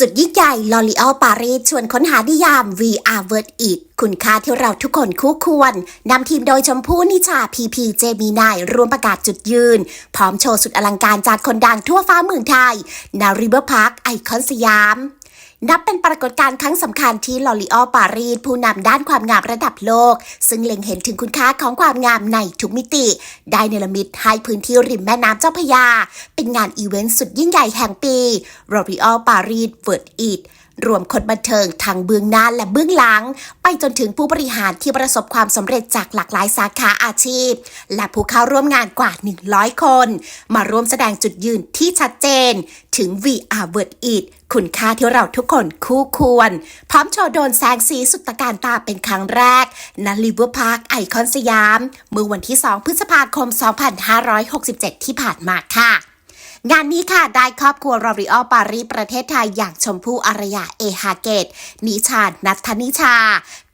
สุดยิ่งใหญ่ลอรีออปารีสชวนค้นหานิยาม VR Word It คุณค่าที่เราทุกคนคู่ควร นำทีมโดยชมพู่นิชาพีพีเจมีนายร่วมประกาศจุดยืน พร้อมโชว์สุดอลังการจากคนดังทั่วฟ้าเมืองไทยนาริเบอร์พาร์คไอคอนสยาม นับเป็นปรากฏการณ์ครั้งสำคัญที่ลอรีออลปารีสผู้นำด้านความงามระดับโลก ซึ่งเล็งเห็นถึงคุณค่าของความงามในทุกมิติ ได้เนรมิตให้พื้นที่ริมแม่น้ำเจ้าพยา เป็นงานอีเวนต์สุดยิ่งใหญ่แห่งปีลอรีออลปารีสเวิร์ดอีท รวมคนบันเทิงทั้งเบื้องหน้าและเบื้องหลัง ไปจนถึงผู้บริหารที่ประสบความสำเร็จจากหลากหลายสาขาอาชีพ และผู้เข้าร่วมงานกว่า 100 คน มาร่วมแสดงจุดยืนที่ชัดเจน ถึง VR Word It คุณค่าที่เราทุกคนคู่ควร พร้อมโชว์โดนแสงสีสุดตะการตาเป็นครั้งแรกณลิเวอร์พาร์คไอคอนสยาม เมื่อวันที่ 2 พฤษภาคม 2567 ที่ผ่านมาค่ะ งานนี้ค่ะได้ครอบครัวรอริออปารีสประเทศไทยอย่างชมพู่อารยาเอฮาเกต นิชา นัทธนิชา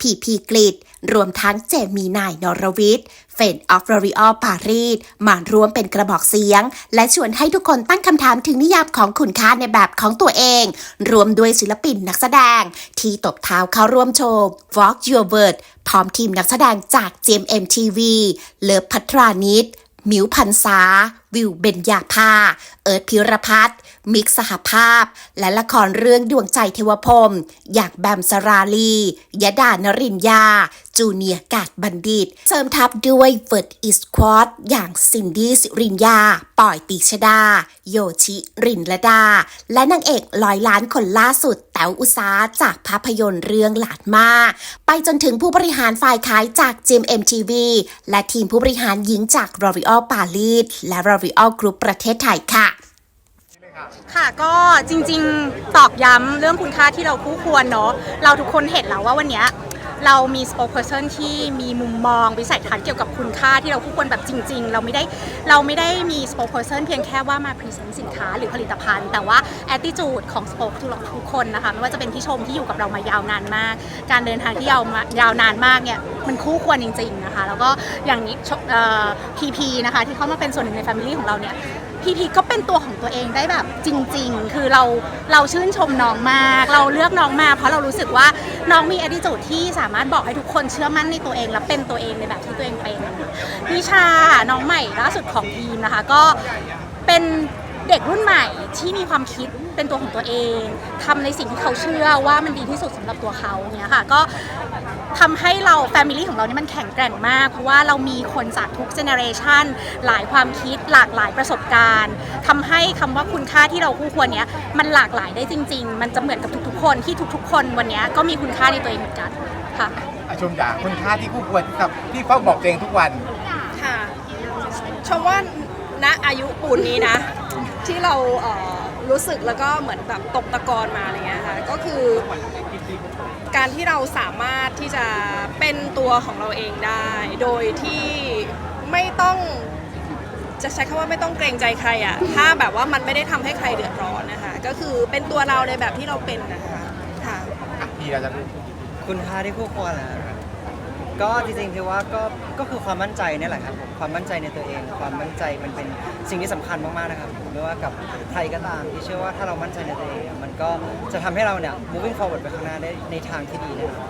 พีพีกริดรวมทั้งเจมีนายนรวิทย์เฟนออฟรอริออปารีสมาร่วมเป็นกระบอกเสียง และชวนให้ทุกคนตั้งคำถามถึงนิยามของคุณค่าในแบบของตัวเอง รวมด้วยศิลปินนักแสดง ที่ตบเท้าเข้าร่วมโชว์ Walk Your Word พร้อมทีมนักแสดงจาก GMMTV เลิฟพัทรานิด มิวพันษา วิวเบญญาภา เอิร์ธพิรพัฒน์มิกสหภาพ และละครเรื่องดวงใจเทวพรม อย่างแบมสราลี ยดานรินยา จูเนียร์กาดบัณฑิต เสริมทัพด้วยเฟิร์ดอิสควอดอย่างซินดี้สิรินยาปอยตีชดา โยชิรินละดา และนางเอกร้อยล้านคนล่าสุดแต๋วอุษาจากภาพยนตร์เรื่องหลานมา ไปจนถึงผู้บริหารฝ่ายขายจาก GMMTV และทีมผู้บริหารหญิงจาก L'Oreal Paris และ L'Oreal Group ประเทศไทยค่ะค่ะก็จริงๆ ตอกย้ำเรื่องคุณค่าที่เราคู่ควรเนาะเราทุกคนเห็นแล้วว่าวันนี้ เรามี spokesperson ที่มีมุมมองวิสัยทัศน์เกี่ยวกับคุณค่าที่เราคู่ควรแบบจริง ๆ เราไม่ได้เราไม่ได้มี spokesperson เพียงแค่ว่ามา present สินค้าหรือผลิตภัณฑ์ แต่ว่า attitude ของ spoke ทุกทุกคนนะคะไม่ว่าจะเป็นพี่ชมที่อยู่กับเรามายาวนานมาก การเดินทางที่ยาวยาวนานมากเนี่ยมันคู่ควรจริง ๆนะคะ แล้วก็อย่างนี้พีพีนะคะที่เข้ามาเป็นส่วนหนึ่งใน family ของเราเนี่ย พีพีก็เป็นตัวของตัวเองได้แบบจริง ๆ คือเราเราชื่นชมน้องมาก เราเลือกน้องมา เพราะเรารู้สึกว่าน้องมี attitude ที่สามารถบอกให้ทุกคนเชื่อมั่นในตัวเอง และเป็นตัวเองในแบบที่ตัวเองเป็นนิชาน้องใหม่ล่าสุดของทีมนะคะ ก็เป็น เด็กรุ่นใหม่ที่มีความคิดเป็นตัวของตัวเองทำในสิ่งที่เขาเชื่อว่ามันดีที่สุดสำหรับตัวเขาเนี่ยค่ะก็ทำให้เราแฟมิลี่ของเรานี่มันแข็งแกร่งมากเพราะว่าเรามีคนจากทุกเจเนอเรชันหลายความคิดหลากหลายประสบการณ์ทำให้คำว่าคุณค่าที่เราคู่ควรเนี้ยมันหลากหลายได้จริง ๆ มันจะเหมือนกับทุกๆ คนที่ทุก ๆ คนวันเนี้ยก็มีคุณค่าในตัวเองเหมือนกันค่ะอาชมด่าคุณค่าที่คู่ควรกับที่เขาบอกตัวเองทุกวันค่ะชมว่าณอายุปูนนี้นะ ที่เราเอ่อรู้สึกแล้วก็เหมือนแบบตกตะกอนมาอะไรเงี้ยค่ะก็คือ การที่เราสามารถที่จะเป็นตัวของเราเองได้ โดยที่ไม่ต้องจะใช้คำว่าไม่ต้องเกรงใจใครอะถ้าแบบว่ามันไม่ได้ทำให้ใครเดือดร้อนนะคะ ก็คือเป็นตัวเราในแบบที่เราเป็นนะคะค่ะ อะพี่เราจะคุณค่าที่คู่ควรนะ ก็จริงๆคือว่าก็ก็คือความมั่นใจเนี่ยแหละครับผมความมั่นใจในตัวเอง ความมั่นใจมันเป็นสิ่งที่สำคัญมากๆนะครับผมไม่ว่ากับใครก็ตามที่เชื่อว่าถ้าเรามั่นใจในตัวเองอะมันก็จะทำให้เราเนี่ย moving forward ไปข้างหน้าได้ในทางที่ดีนะครับ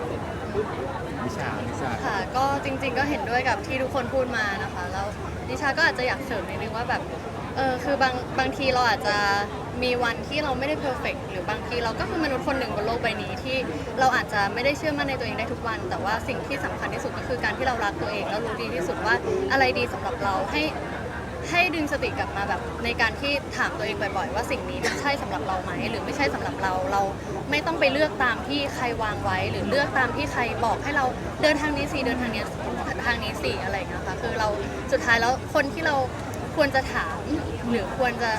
วิชาวิชาค่ะ ก็จริงๆก็เห็นด้วยกับที่ทุกคนพูดมานะคะ แล้วดิชาก็อาจจะอยากเสริมนิดนึงว่าแบบ เออคือบางบางทีเราอาจจะ มีวันที่เราไม่ได้เพอร์เฟกหรือบางทีเราก็คือมนุษย์คนหนึ่งบนโลกใบนี้ที่เราอาจจะไม่ได้เชื่อมั่นในตัวเองได้ทุกวัน แต่ว่าสิ่งที่สำคัญที่สุดก็คือการที่เรารักตัวเอง แล้วรู้ดีที่สุดว่าอะไรดีสำหรับเราให้ให้ดึงสติกลับมาแบบในการที่ถามตัวเองบ่อยๆ ว่าสิ่งนี้มันใช่สำหรับเราไหมหรือไม่ใช่สำหรับเราเราไม่ต้องไปเลือกตามที่ใครวางไว้ หรือเลือกตามที่ใครบอกให้เราเดินทางนี้สิเดินทางนี้ทางนี้สิอะไรอย่างเงี้ยค่ะคือเราสุดท้ายแล้วคนที่เราควรจะถามหรือควรจะ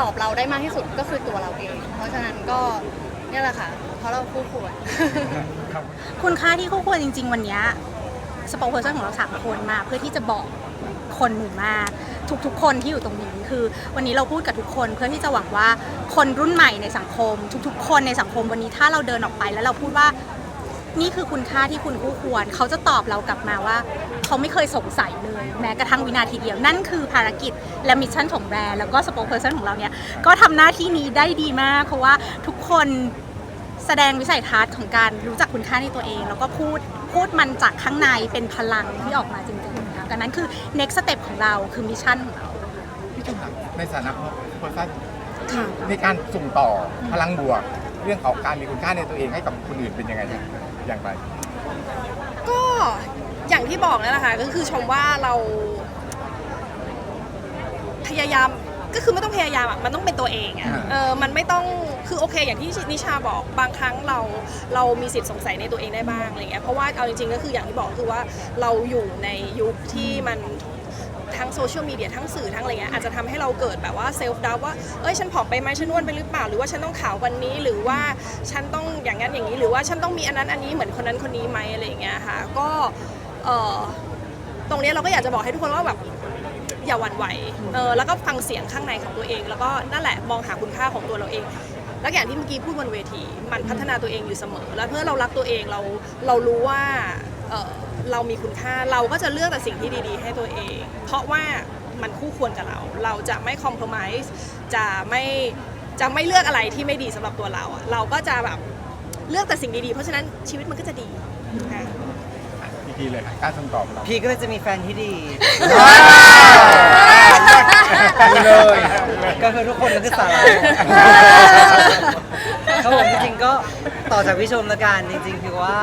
ตอบเราได้มากที่สุดก็คือตัวเราเอง เพราะฉะนั้นก็เนี่ยแหละค่ะ เพราะเราคู่ควร คุณค่าที่คู่ควรจริง ๆ วันเนี้สปอคเพอร์ซันของเราสามคนมา เพื่อที่จะบอกคนหมู่มากทุกๆ คนที่อยู่ตรงนี้คือ วันนี้เราพูดกับทุกคนเพื่อที่จะหวังว่าคนรุ่นใหม่ในสังคม ทุกๆ คนในสังคมวันนี้ถ้าเราเดินออกไปแล้วเราพูดว่า นี่คือคุณค่าที่คุณคู่ควร เขาจะตอบเรากลับมาว่า เขาไม่เคยสงสัยเลย แม้กระทั่งวินาทีเดียว นั่นคือภารกิจและมิชชั่นของแบรนด์แล้วก็สปอคเพอร์เซนของเราเนี่ย ก็ทำหน้าที่นี้ได้ดีมาก เพราะว่าทุกคนแสดงวิสัยทัศน์ของการรู้จักคุณค่าในตัวเอง แล้วก็พูดพูดมันจากข้างในเป็นพลังที่ออกมาจริงๆนะคะดังนั้นคือ next step ของเราคือมิชชั่นของเราพี่ชมครับในฐานะคนสร้างในการส่งต่อพลังบวก เรื่องของการมีคุณค่าในตัวเองให้กับคนอื่นเป็นยังไงครับ อย่างไร ก็อย่างที่บอกนั่นแหละค่ะก็คือชมว่าเรา พยายามก็คือไม่ต้องพยายามอะมันต้องเป็นตัวเองอะอ่า เออมันไม่ต้องคือโอเค อย่างที่นิชาบอกบางครั้งเราเรามีสิทธิ์สงสัยในตัวเองได้บ้างอะไรเงี้ยเพราะว่าเอาจริงๆก็คืออย่างที่บอกคือว่าเราอยู่ในยุคที่มัน ทั้งโซเชียลมีเดียทั้งสื่อทั้งอะไรเงี้ยอาจจะทำให้เราเกิดแบบว่าเซลฟ์ดาวว่าเอ้ยฉันผอมไปไหมฉันอ้วนไปหรือเปล่า หรือว่าฉันต้องขาววันนี้หรือว่าฉันต้องอย่างนั้นอย่างนี้ หรือว่าฉันต้องมีอันนั้นอันนี้เหมือนคนนั้นคนนี้ไหมอะไรเงี้ยค่ะก็เออตรงนี้เราก็อยากจะบอกให้ทุกคนว่าแบบอย่าหวั่นไหวเออแล้วก็ฟังเสียงข้างในของตัวเอง แล้วก็นั่นแหละมองหาคุณค่าของตัวเราเองแล้วอย่างที่เมื่อกี้พูดบนเวที มันพัฒนาตัวเองอยู่เสมอ แล้วเพื่อเรารักตัวเองเราเรารู้ว่า เออเรามีคุณค่าเราก็จะเลือกแต่สิ่งที่ดี ๆ ให้ตัวเอง เพราะว่ามันคู่ควรกับเรา เราจะไม่คอมเพลมไ s ์จะไม่จะไม่เลือกอะไรที่ไม่ดีสำหรับตัวเราอะเราก็จะแบบเลือกแต่สิ่งดีๆ เพราะฉะนั้นชีวิตมันก็จะดีค่ะพี่พีเลยครับการส่งต่อของเราพี่ก็เลยจะมีแฟนที่ดีเลย ก็คือทุกคนก็คือสาระครับผมจริงๆก็ต่อจากพี่ชมละกันจริงๆคือว่า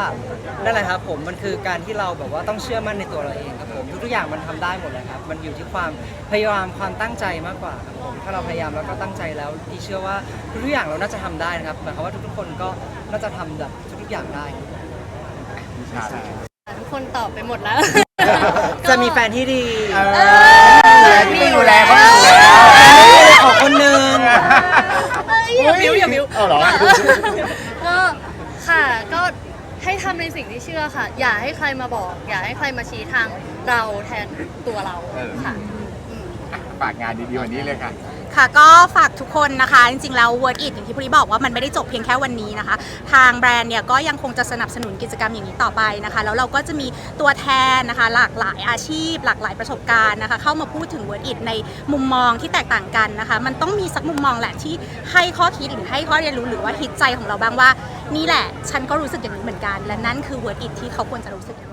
นั่นแหละครับผมมันคือการที่เราแบบว่าต้องเชื่อมั่นในตัวเราเองครับผมทุกๆอย่างมันทำได้หมดเลยครับ มันอยู่ที่ความพยายามความตั้งใจมากกว่าครับผมถ้าเราพยายามแล้วก็ตั้งใจแล้วพี่เชื่อว่าทุกๆอย่างเราน่าจะทำได้นะครับหมายความว่าทุกๆคนก็น่าจะทำแบบทุกๆอย่างได้ครับทุกคนตอบไปหมดแล้ว จะมีแฟนที่ดีพี่ดูแลเขาอยู่แล้ว ขอคนหนึ่งอย่าบิ้วอย่าบิ้ว เอาเหรอ ก็ค่ะก็ ให้ทำในสิ่งที่เชื่อค่ะ อย่าให้ใครมาบอก อย่าให้ใครมาชี้ทางเราแทนตัวเราเออค่ะฝากงานดีๆวันนี้เลยค่ะ ค่ะก็ฝากทุกคนนะคะ จริงๆ แล้ว Word It อย่างที่พุริบอกว่ามันไม่ได้จบเพียงแค่วันนี้นะคะ ทางแบรนด์เนี่ยก็ยังคงจะสนับสนุนกิจกรรมอย่างนี้ต่อไปนะคะ แล้วเราก็จะมีตัวแทนนะคะ หลากหลายอาชีพ หลากหลายประสบการณ์นะคะ เข้ามาพูดถึง Word It ในมุมมองที่แตกต่างกันนะคะ มันต้องมีสักมุมมองแหละที่ให้ข้อคิดหรือให้ข้อเรียนรู้หรือว่าฮิตใจของเราบ้างว่า นี่แหละ ฉันก็รู้สึกอย่างนี้เหมือนกัน และนั่นคือ Word It ที่เขาควรจะรู้สึกอย่าง